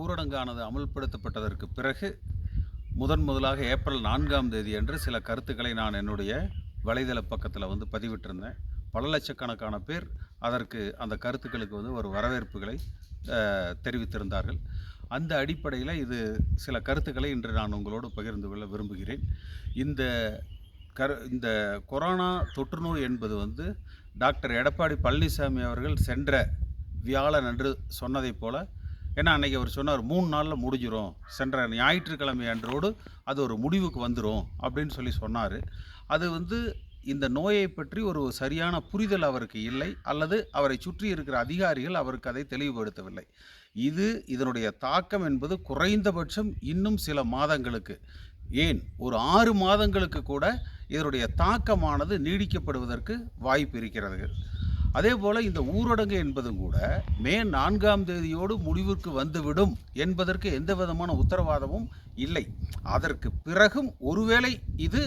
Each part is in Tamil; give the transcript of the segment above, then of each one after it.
ஊரடங்கானது அமல்படுத்தப்பட்டதற்கு பிறகு முதன் முதலாக ஏப்ரல் நான்காம் தேதி அன்று சில கருத்துக்களை நான் என்னுடைய வலைதள பக்கத்தில் வந்து பதிவிட்டிருந்தேன். பல லட்சக்கணக்கான பேர் அதற்கு அந்த கருத்துக்களுக்கு வந்து ஒரு வரவேற்புகளை தெரிவித்திருந்தார்கள். அந்த அடிப்படையில் இது சில கருத்துக்களை இன்று நான் உங்களோடு பகிர்ந்து கொள்ள விரும்புகிறேன். இந்த கரு இந்த கொரோனா தொற்றுநோய் என்பது வந்து டாக்டர் எடப்பாடி பழனிசாமி அவர்கள் சென்ற வியாழன் அன்று சொன்னதைப் போல ஏன்னா அன்னைக்கு அவர் சொன்னார் மூணு நாளில் முடிஞ்சிடும் சென்ற ஞாயிற்றுக்கிழமை அன்றோடு அது ஒரு முடிவுக்கு வந்துடும் அப்படின்னு சொல்லி சொன்னார். அது வந்து இந்த நோயை பற்றி ஒரு சரியான புரிதல் அவருக்கு இல்லை அல்லது அவரை சுற்றி இருக்கிற அதிகாரிகள் அவருக்கு அதை தெளிவுபடுத்தவில்லை. இது இதனுடைய தாக்கம் என்பது குறைந்தபட்சம் இன்னும் சில மாதங்களுக்கு. ஏன்? ஒரு ஆறு மாதங்களுக்கு கூட இதனுடைய தாக்கமானது நீடிக்கப்படுவதற்கு வாய்ப்பு இருக்கிறது. அதே போல் இந்த ஊரடங்கு என்பதும் கூட மே நான்காம் தேதியோடு முடிவிற்கு வந்துவிடும் என்பதற்கு எந்த விதமான உத்தரவாதமும் இல்லை. அதற்கு பிறகும் ஒருவேளை இது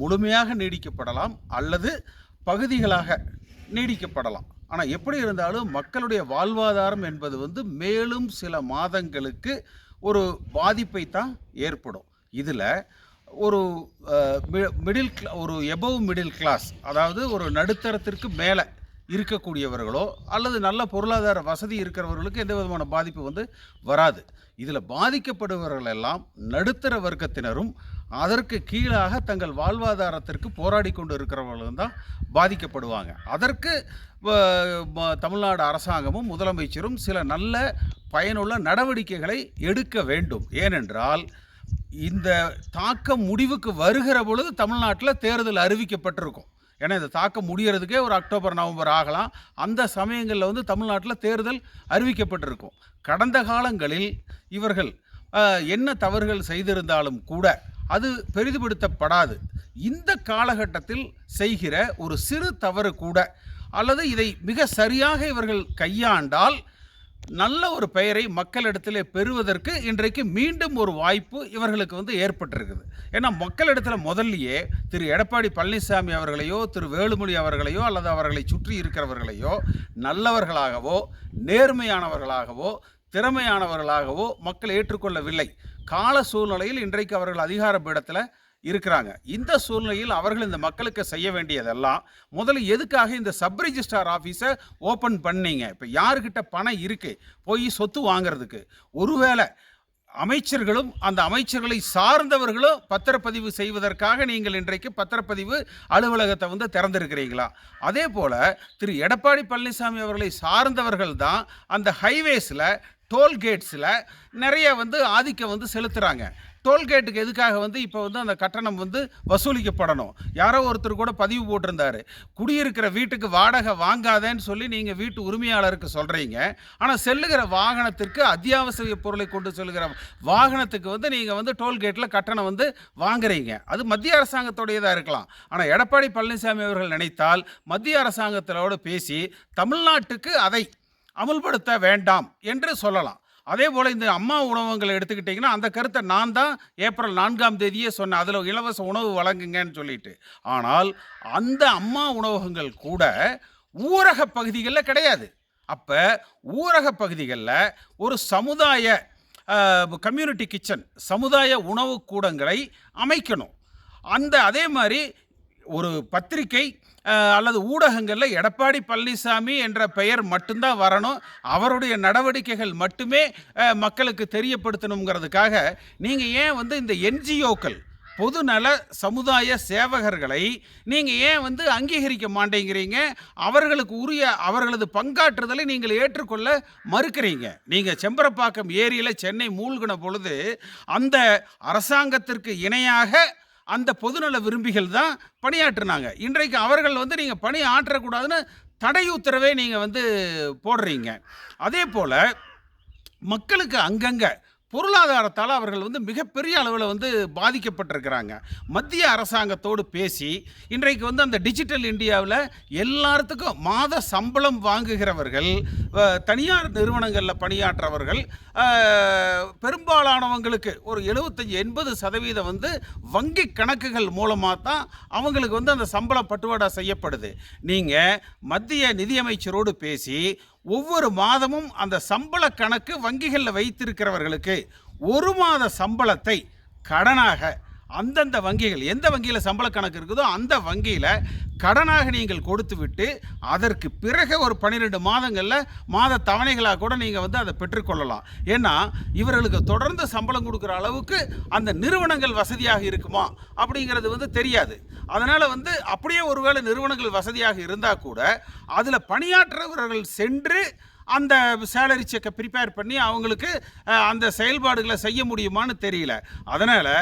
முழுமையாக நீடிக்கப்படலாம் அல்லது பகுதிகளாக நீடிக்கப்படலாம். ஆனால் எப்படி இருந்தாலும் மக்களுடைய வாழ்வாதாரம் என்பது வந்து மேலும் சில மாதங்களுக்கு ஒரு பாதிப்பை தான் ஏற்படும். இதில் ஒரு மிடில் ஒரு எபவ் மிடில் கிளாஸ் அதாவது ஒரு நடுத்தரத்திற்கு மேலே இருக்கக்கூடியவர்களோ அல்லது நல்ல பொருளாதார வசதி இருக்கிறவர்களுக்கு எந்த விதமான பாதிப்பு வந்து வராது. இதில் பாதிக்கப்படுபவர்கள் எல்லாம் நடுத்தர வர்க்கத்தினரும் அதற்கு கீழாக தங்கள் வாழ்வாதாரத்திற்கு போராடி கொண்டு இருக்கிறவர்களும் தான் பாதிக்கப்படுவாங்க. அதற்கு வ- தமிழ்நாடு அரசாங்கமும் முதலமைச்சரும் சில நல்ல பயனுள்ள நடவடிக்கைகளை எடுக்க வேண்டும். ஏனென்றால் இந்த தாக்கம் முடிவுக்கு வருகிற பொழுது தமிழ்நாட்டில் தேர்தல் அறிவிக்கப்பட்டிருக்கும். ஏன்னா இந்த தாக்கம் முடியறதுக்கே ஒரு அக்டோபர் நவம்பர் ஆகலாம். அந்த சமயங்களில் வந்து தமிழ்நாட்டில் தேர்தல் அறிவிக்கப்பட்டிருக்கும். கடந்த காலங்களில் இவர்கள் என்ன தவறுகள் செய்திருந்தாலும் கூட அது பெரிதுபடுத்தப்படாது. இந்த காலகட்டத்தில் செய்கிற ஒரு சிறு தவறு கூட அல்லது இதை மிக சரியாக இவர்கள் கையாண்டால் நல்ல ஒரு பெயரை மக்களிடத்திலே பெறுவதற்கு இன்றைக்கு மீண்டும் ஒரு வாய்ப்பு இவர்களுக்கு வந்து ஏற்பட்டிருக்குது. ஏன்னா மக்களிடத்தில் முதல்லயே திரு எடப்பாடி பழனிசாமி அவர்களையோ திரு வேலுமணி அவர்களையோ அல்லது அவர்களை சுற்றி இருக்கிறவர்களையோ நல்லவர்களாகவோ நேர்மையானவர்களாகவோ திறமையானவர்களாகவோ மக்கள் ஏற்றுக்கொள்ளவில்லை. கால சூழ்நிலையில் இன்றைக்கு அவர்கள் அதிகார பீடத்தில் இருக்கிறாங்க. இந்த சூழ்நிலையில் அவர்கள் இந்த மக்களுக்கு செய்ய வேண்டியதெல்லாம் முதல்ல எதுக்காக இந்த சப் ரிஜிஸ்ட்ரார் ஆஃபீஸை ஓப்பன் பண்ணீங்க? இப்போ யாருக்கிட்ட பணம் இருக்குது போய் சொத்து வாங்குறதுக்கு. ஒருவேளை அமைச்சர்களும் அந்த அமைச்சர்களை சார்ந்தவர்களும் பத்திரப்பதிவு செய்வதற்காக நீங்கள் இன்றைக்கு பத்திரப்பதிவு அலுவலகத்தை வந்து திறந்திருக்கிறீங்களா? அதே போல் திரு. எடப்பாடி பழனிசாமி அவர்களை சார்ந்தவர்கள் தான் அந்த ஹைவேஸில் டோல்கேட்ஸில் நிறைய வந்து ஆதிக்கம் வந்து செலுத்துகிறாங்க டோல்கேட்டுக்கு எதுக்காக வந்து இப்போ வந்து அந்த கட்டணம் வந்து வசூலிக்கப்படணும்? யாரோ ஒருத்தர் கூட பதிவு போட்டிருந்தாரு. குடியிருக்கிற வீட்டுக்கு வாடகை வாங்காதேன்னு சொல்லி நீங்கள் வீட்டு உரிமையாளருக்கு சொல்கிறீங்க ஆனால் செல்லுகிற வாகனத்திற்கு அத்தியாவசிய பொருளை கொண்டு செல்லுகிற வாகனத்துக்கு வந்து நீங்கள் வந்து டோல்கேட்டில் கட்டணம் வந்து வாங்குறீங்க. அது மத்திய அரசாங்கத்துடையதாக இருக்கலாம். ஆனால் எடப்பாடி பழனிசாமி அவர்கள் நினைத்தால் மத்திய அரசாங்கத்திலோடு பேசி தமிழ்நாட்டுக்கு அதை அமுல்படுத்த வேண்டாம் என்று சொல்லலாம். அதே போல் இந்த அம்மா உணவகங்களை எடுத்துக்கிட்டிங்கன்னா அந்த கருத்தை நான் தான் ஏப்ரல் நான்காம் தேதியே சொன்னேன். அதில் இலவச உணவு வழங்குங்கன்னு சொல்லிட்டு. ஆனால் அந்த அம்மா உணவகங்கள் கூட ஊரக பகுதிகளில் கிடையாது. அப்போ ஊரக பகுதிகளில் ஒரு சமுதாய கம்யூனிட்டி கிச்சன் சமுதாய உணவு கூடங்களை அமைக்கணும். அந்த அதே மாதிரி ஒரு பத்திரிகை அல்லது ஊடகங்களில் எடப்பாடி பழனிசாமி என்ற பெயர் மட்டும்தான் வரணும். அவருடைய நடவடிக்கைகள் மட்டுமே மக்களுக்கு தெரியப்படுத்தணுங்கிறதுக்காக நீங்கள் ஏன் வந்து இந்த என்ஜிஓக்கள் பொதுநல சமுதாய சேவகர்களை நீங்கள் ஏன் வந்து அங்கீகரிக்க மாட்டேங்கிறீங்க? அவர்களுக்கு உரிய அவர்களது பங்காற்றுதலை நீங்கள் ஏற்றுக்கொள்ள மறுக்கிறீங்க. நீங்கள் செம்பரப்பாக்கம் ஏரியில் சென்னை மூழ்கின பொழுது அந்த அரசாங்கத்திற்கு இணையாக அந்த பொதுநல விரும்பிகள் தான் பணியாற்றினாங்க. இன்றைக்கு அவர்கள் வந்து நீங்கள் பணி ஆற்றக்கூடாதுன்னு தடை உத்தரவே நீங்கள் வந்து போடுறீங்க. அதே போல் மக்களுக்கு அங்கங்கே பொருளாதாரத்தால் அவர்கள் வந்து மிகப்பெரிய அளவில் வந்து பாதிக்கப்பட்டிருக்கிறாங்க. மத்திய அரசாங்கத்தோடு பேசி இன்றைக்கு வந்து அந்த டிஜிட்டல் இந்தியாவில் எல்லாத்துக்கும் மாத சம்பளம் வாங்குகிறவர்கள் தனியார் நிறுவனங்களில் பணியாற்றவர்கள் பெரும்பாலானவங்களுக்கு ஒரு எழுபத்தஞ்சி எண்பது சதவீதம் வந்து வங்கி கணக்குகள் மூலமாக தான் அவங்களுக்கு வந்து அந்த சம்பளம் பட்டுவாடா செய்யப்படுது. நீங்கள் மத்திய நிதியமைச்சரோடு பேசி ஒவ்வொரு மாதமும் அந்த சம்பள கணக்கு வங்கிகளில் வைத்திருக்கிறவர்களுக்கு ஒரு மாத சம்பளத்தை கடனாக அந்தந்த வங்கிகள் எந்த வங்கியில் சம்பள கணக்கு இருக்குதோ அந்த வங்கியில் கடனாக நீங்கள் கொடுத்து விட்டு அதற்கு பிறகு ஒரு பன்னிரெண்டு மாதங்களில் மாத தவணைகளாக கூட நீங்கள் வந்து அதை பெற்றுக்கொள்ளலாம் ஏன்னா இவர்களுக்கு தொடர்ந்து சம்பளம் கொடுக்குற அளவுக்கு அந்த நிறுவனங்கள் வசதியாக இருக்குமா அப்படிங்கிறது வந்து தெரியாது. அதனால் வந்து அப்படியே ஒருவேளை நிறுவனங்கள் வசதியாக இருந்தால் கூட அதில் பணியாற்றவர்கள் சென்று அந்த சேலரி செக்கை ப்ரிப்பேர் பண்ணி அவங்களுக்கு அந்த செயல்பாடுகளை செய்ய முடியுமான்னு தெரியல. அதனால்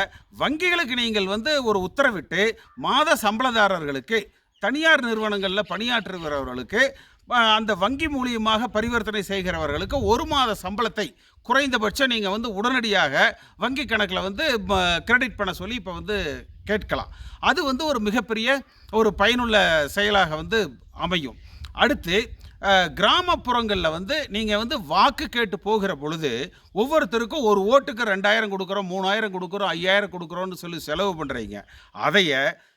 வங்கிகளுக்கு நீங்கள் வந்து ஒரு உத்தரவிட்டு மாத சம்பளதாரர்களுக்கு தனியார் நிறுவனங்களில் பணியாற்றுகிறவர்களுக்கு அந்த வங்கி மூலியமாக பரிவர்த்தனை செய்கிறவர்களுக்கு ஒரு மாத சம்பளத்தை குறைந்தபட்சம் நீங்கள் வந்து உடனடியாக வங்கி கணக்கில் வந்து கிரெடிட் பண்ண சொல்லி இப்போ வந்து கேட்கலாம். அது வந்து ஒரு மிகப்பெரிய ஒரு பயனுள்ள செயலாக வந்து அமையும். அடுத்து கிராமப்புறங்களில் வந்து நீங்கள் வந்து வாக்கு கேட்டு போகிற பொழுது ஒவ்வொருத்தருக்கும் ஒரு ஓட்டுக்கு ரெண்டாயிரம் கொடுக்குறோம் மூணாயிரம் கொடுக்குறோம் ஐயாயிரம் கொடுக்குறோன்னு சொல்லி செலவு பண்ணுறீங்க அதைய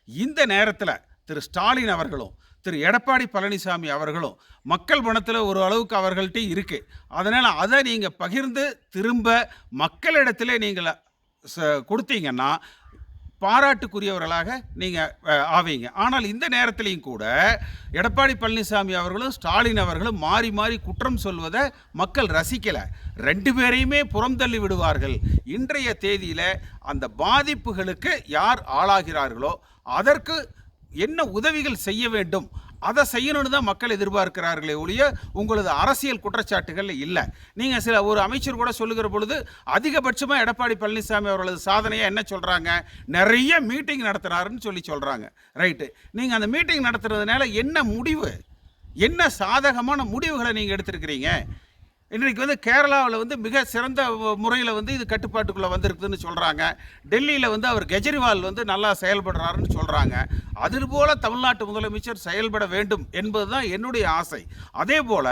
இந்த நேரத்தில் திரு ஸ்டாலின் அவர்களும் திரு எடப்பாடி பழனிசாமி அவர்களும் மக்கள் பணத்தில் ஒரு அளவுக்கு அவர்கள்ட்ட இருக்குது அதனால் அதை நீங்கள் பகிர்ந்து திரும்ப மக்களிடத்திலே நீங்கள் ச- கொடுத்தீங்கன்னா பாராட்டுக்குரியவர்களாக நீங்கள் ஆவீங்க. ஆனால் இந்த நேரத்திலையும் கூட எடப்பாடி பழனிசாமி அவர்களும் ஸ்டாலின் அவர்களும் மாறி மாறி குற்றம் சொல்வதை மக்கள் ரசிக்கலை. ரெண்டு பேரையுமே புறந்தள்ளி விடுவார்கள். இன்றைய தேதியில் அந்த பாதிப்புகளுக்கு யார் ஆளாகிறார்களோ அதற்கு என்ன உதவிகள் செய்ய வேண்டும் அதை செய்யணும்னு தான் மக்கள் எதிர்பார்க்கிறார்களே ஒழிய உங்களது அரசியல் குற்றச்சாட்டுகள் இல்லை. நீங்கள் சில ஒரு அமைச்சர் கூட சொல்லுகிற பொழுது அதிகபட்சமாக எடப்பாடி பழனிசாமி அவர்களது சாதனையை என்ன சொல்கிறாங்க நிறைய மீட்டிங் நடத்தினாருன்னு சொல்லி சொல்கிறாங்க ரைட்டு நீங்கள் அந்த மீட்டிங் நடத்துறதுனால என்ன முடிவு? என்ன சாதகமான முடிவுகளை நீங்கள் எடுத்திருக்கிறீங்க? இன்றைக்கு வந்து கேரளாவில் வந்து மிக சிறந்த முறையில் வந்து இது கட்டுப்பாட்டுக்குள்ளே வந்திருக்குதுன்னு சொல்கிறாங்க. டெல்லியில் வந்து அவர் கெஜ்ரிவால் வந்து நல்லா செயல்படுறாருன்னு சொல்கிறாங்க. அதுபோல் தமிழ்நாட்டு முதலமைச்சர் செயல்பட வேண்டும் என்பது தான் என்னுடைய ஆசை. அதே போல்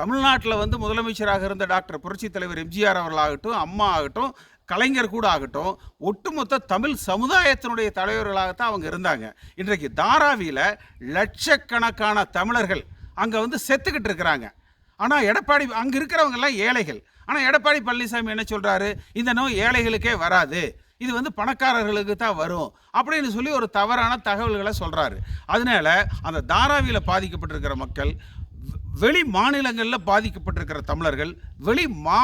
தமிழ்நாட்டில் வந்து முதலமைச்சராக இருந்த டாக்டர் புரட்சித் தலைவர் எம்ஜிஆர் அவர்களாகட்டும் அம்மா ஆகட்டும் கலைஞர் கூட ஆகட்டும் ஒட்டுமொத்த தமிழ் சமுதாயத்தினுடைய தலைவர்களாகத்தான் அவங்க இருந்தாங்க. இன்றைக்கு தாராவியில் லட்சக்கணக்கான தமிழர்கள் அங்கே வந்து செத்துக்கிட்டு இருக்கிறாங்க. ஆனால் எடப்பாடி அங்கே இருக்கிறவங்கெல்லாம் ஏழைகள். ஆனால் எடப்பாடி பழனிசாமி என்ன சொல்கிறாரு இந்த நோய் ஏழைகளுக்கே வராது. இது வந்து பணக்காரர்களுக்கு தான் வரும். அப்படின்னு சொல்லி ஒரு தவறான தகவல்களை சொல்கிறாரு அதனால அந்த தாராவியில் பாதிக்கப்பட்டிருக்கிற மக்கள் வெளி மாநிலங்களில் பாதிக்கப்பட்டிருக்கிற தமிழர்கள் வெளி மா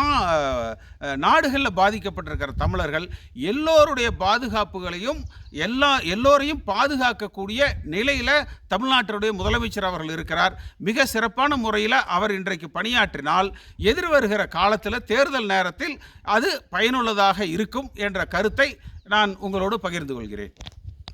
நாடுகளில் பாதிக்கப்பட்டிருக்கிற தமிழர்கள் எல்லோருடைய பாதுகாப்புகளையும் எல்லா எல்லோரையும் பாதுகாக்கக்கூடிய நிலையில் தமிழ்நாட்டினுடைய முதலமைச்சர் அவர்கள் இருக்கிறார். மிக சிறப்பான முறையில் அவர் இன்றைக்கு பணியாற்றினால் எதிர்வருகிற காலத்தில் தேர்தல் நேரத்தில் அது பயனுள்ளதாக இருக்கும் என்ற கருத்தை நான் உங்களோடு பகிர்ந்து கொள்கிறேன்.